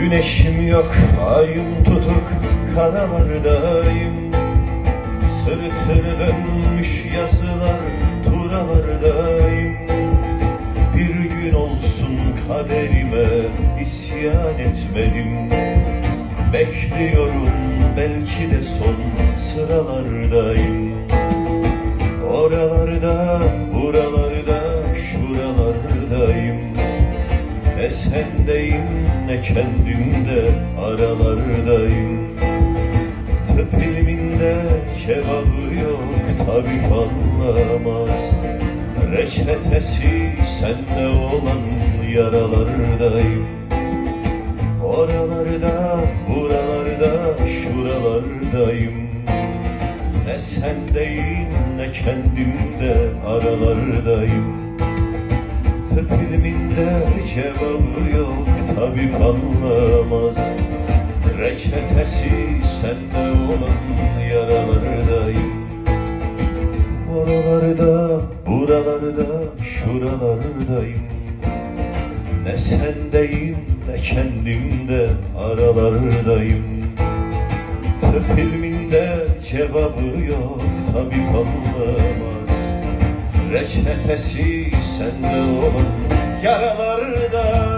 Güneşim yok, ayım tutuk, karalardayım. Sırtını dönmüş yazılar, turalardayım. Bir gün olsun kaderime isyan etmedim. Bekliyorum belki de son sıralardayım Ne sendeyim ne kendimde aralardayım. Tıp ilminde cevabı yok tabip anlamaz. Reçetesi sende olan yaralardayım. Oralarda, buralarda, şuralardayım. Ne sendeyim ne kendimde aralardayım ilminde cevabı yok tabip anlamaz. Reçetesi sende olan yaralardayım. Oralarda, buralarda, şuralardayım. Ne sendeyim ne kendimde aralardayım. Tıp ilminde cevabı yok tabip anlamaz. Reçetesi sende olan yaralardayım